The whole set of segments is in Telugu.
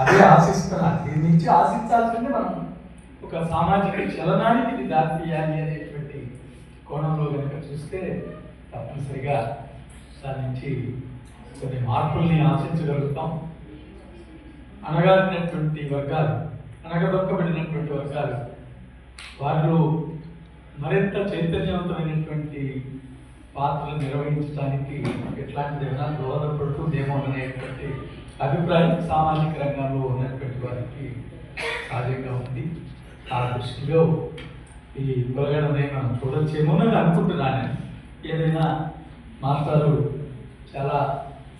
అదే ఆశిస్తున్నారు దీని నుంచి ఆశించాల్సిందే మనం. ఒక సామాజిక చలనానికి దారితీయాలి అనేటువంటి కోణంలో కనుక చూస్తే తప్పనిసరిగా దాని నుంచి కొన్ని మార్పుల్ని ఆశించగలుగుతాం. అనగారినటువంటి వర్గాలు అనగదొక్కబడినటువంటి వర్గాలు వారిలో మరింత చైతన్యవంతమైనటువంటి పాత్రలు నిర్వహించడానికి ఎట్లాంటి ఏమైనా దోహదపడుతుందేమో అనేటువంటి అభిప్రాయం సామాజిక రంగంలో ఉన్నటువంటి వారికి సహజంగా ఉంది. ఆ దృష్టిలో ఈ కులగడనే మనం చూడొచ్చేమోనని అనుకుంటున్నాను. ఏదైనా మాస్టారు చాలా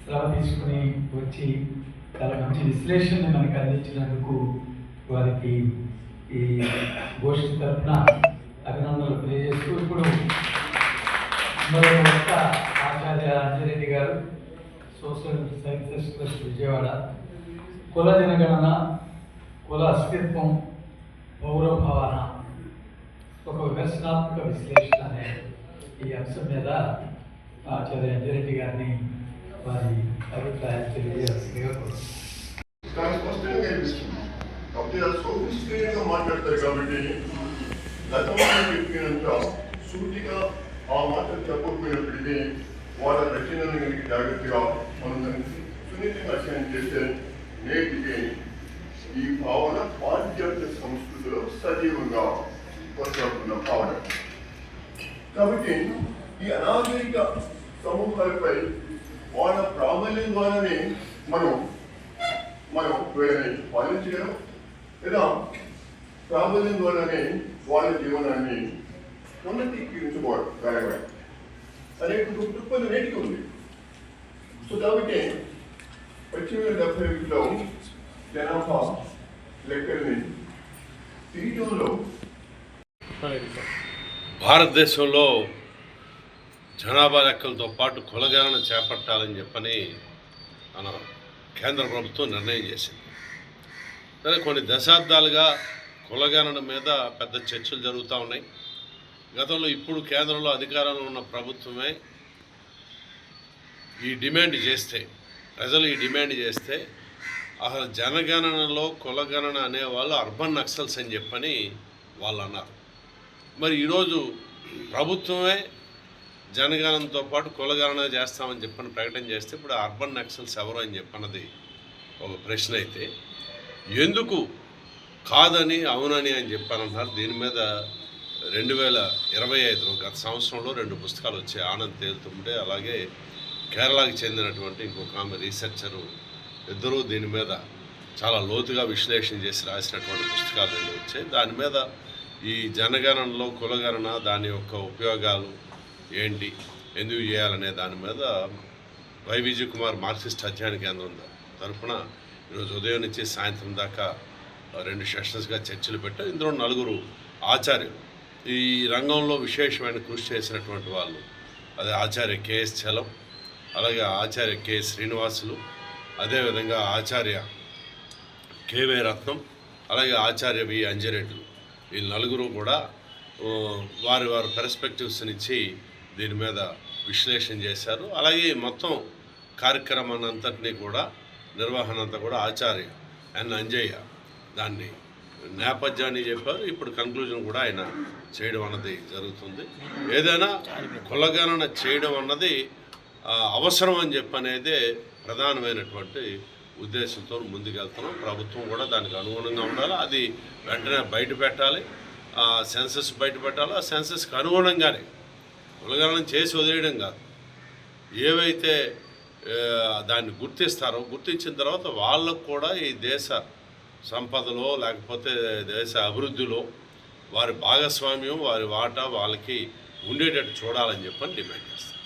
శ్రమ తీసుకుని వచ్చి చాలా మంచి విశ్లేషణని మనకు అందించినందుకు వారికి ఈ గోష్ఠి తరఫున అభినందనలు తెలియజేస్తూ ఇప్పుడు మరో ఆచార్య అంజిరెడ్డి గారు సోషల్ సైన్సెస్ ట్రస్ట్ విజయవాడ కుల జనగణన కుల అస్తిత్వం పౌర భావన ఒక విమర్శనాత్మక విశ్లేషణ అనే ఈ అంశం మీద ఆచార్య అంజిరెడ్డి గారిని వారి అభిప్రాయాలు తెలియజేయాల్సిందిగా కోరుతున్నాను. చాలా స్పష్టంగా కనిపిస్తుంది కాబట్టి అది సోఫిస్టికేటెడ్గా మాట్లాడతారు కాబట్టి గతంలో చెప్పినంత సూటిగా ఆ మాటలు చెప్పకపోయినప్పటికీ వాళ్ళ రచనలను కనుక జాగ్రత్తగా మనం సున్నితంగా అధ్యయనం చేస్తే నేటికి ఈ భావన పాశ్చాత్య సంస్కృతిలో సజీవంగా కొనసాగుతున్న భావన. కాబట్టి ఈ అనాగరిక సమూహాలపై వాళ్ళ ప్రాబల్యం ద్వారానే మనం మనం వీళ్ళని పాలించగలం లేదా ప్రాబల్యం ద్వారానే వాళ్ళ జీవనాన్ని ఉన్నతీకరించుకోవడం. అనేక గుర్తుపై నేటికి ఉంది సో కాబట్టి పశ్చిమ డెబ్బై ఒకటిలో జనాభా లెక్కల్ని తీయటంలో భారతదేశంలో జనాభా లెక్కలతో పాటు కులగణన చేపట్టాలని చెప్పని మన కేంద్ర ప్రభుత్వం నిర్ణయం చేసింది. సరే కొన్ని దశాబ్దాలుగా కులగణన మీద పెద్ద చర్చలు జరుగుతూ ఉన్నాయి. గతంలో ఇప్పుడు కేంద్రంలో అధికారంలో ఉన్న ప్రభుత్వమే ఈ డిమాండ్ చేస్తే ప్రజలు ఈ డిమాండ్ చేస్తే అసలు జనగణనలో కులగణన అనేవాళ్ళు అర్బన్ నక్సల్స్ అని చెప్పని వాళ్ళు అన్నారు. మరి ఈరోజు ప్రభుత్వమే జనగణనతో పాటు కులగణన చేస్తామని చెప్పని ప్రకటన చేస్తే ఇప్పుడు అర్బన్ నక్సల్స్ ఎవరు అని చెప్పన్నది ఒక ప్రశ్న అయితే ఎందుకు కాదని అవునని అని చెప్పానంటున్నారు దీని మీద రెండు వేల ఇరవై ఐదులో గత సంవత్సరంలో రెండు పుస్తకాలు వచ్చాయి. ఆనంద్ తేలుతుంటే అలాగే కేరళకి చెందినటువంటి ఇంకొక ఆమె రీసెర్చరు ఇద్దరూ దీని మీద చాలా లోతుగా విశ్లేషణ చేసి రాసినటువంటి పుస్తకాలు రెండు వచ్చాయి. దాని మీద ఈ జనగణనలో కులగణన దాని యొక్క ఉపయోగాలు ఏంటి ఎందుకు చేయాలనే దాని మీద వై విజయ్ కుమార్ మార్క్సిస్ట్ అధ్యయన కేంద్రం తరఫున ఈరోజు ఉదయం నుంచి సాయంత్రం దాకా రెండు సెషన్స్గా చర్చలు పెట్టారు. ఇందులో నలుగురు ఆచార్యులు. ఈ రంగంలో విశేషమైన కృషి చేసినటువంటి వాళ్ళు అదే ఆచార్య కేఎస్ చలం అలాగే ఆచార్య కె శ్రీనివాసులు అదేవిధంగా ఆచార్య కేవే రత్నం అలాగే ఆచార్య వి అంజరెడ్లు ఈ నలుగురు కూడా వారి వారి పెర్స్పెక్టివ్స్ నుంచి దీని మీద విశ్లేషణ చేశారు. అలాగే మొత్తం కార్యక్రమాన్ని అంతటినీ కూడా నిర్వహణ అంతా కూడా ఆచార్య ఎన్ అంజయ్య దాన్ని నేపథ్యాన్ని చెప్పారు. ఇప్పుడు కన్క్లూజన్ కూడా ఆయన చేయడం అన్నది జరుగుతుంది. ఏదైనా కులగణన చేయడం అన్నది అవసరం అని చెప్పి అనేది ప్రధానమైనటువంటి ఉద్దేశంతో ముందుకెళ్తున్నాం. ప్రభుత్వం కూడా దానికి అనుగుణంగా ఉండాలి. అది వెంటనే బయట పెట్టాలి. ఆ సెన్సస్ బయట పెట్టాలి. ఆ సెన్సస్కి అనుగుణంగానే కులగణన చేసి వదిలేయడం కాదు. ఏవైతే దాన్ని గుర్తిస్తారో గుర్తించిన తర్వాత వాళ్ళకు కూడా ఈ దేశ సంపదలో లేకపోతే దేశ అభివృద్ధిలో వారి భాగస్వామ్యం వారి వాటా వాళ్ళకి ఉండేటట్టు చూడాలని చెప్పని డిమాండ్ చేస్తారు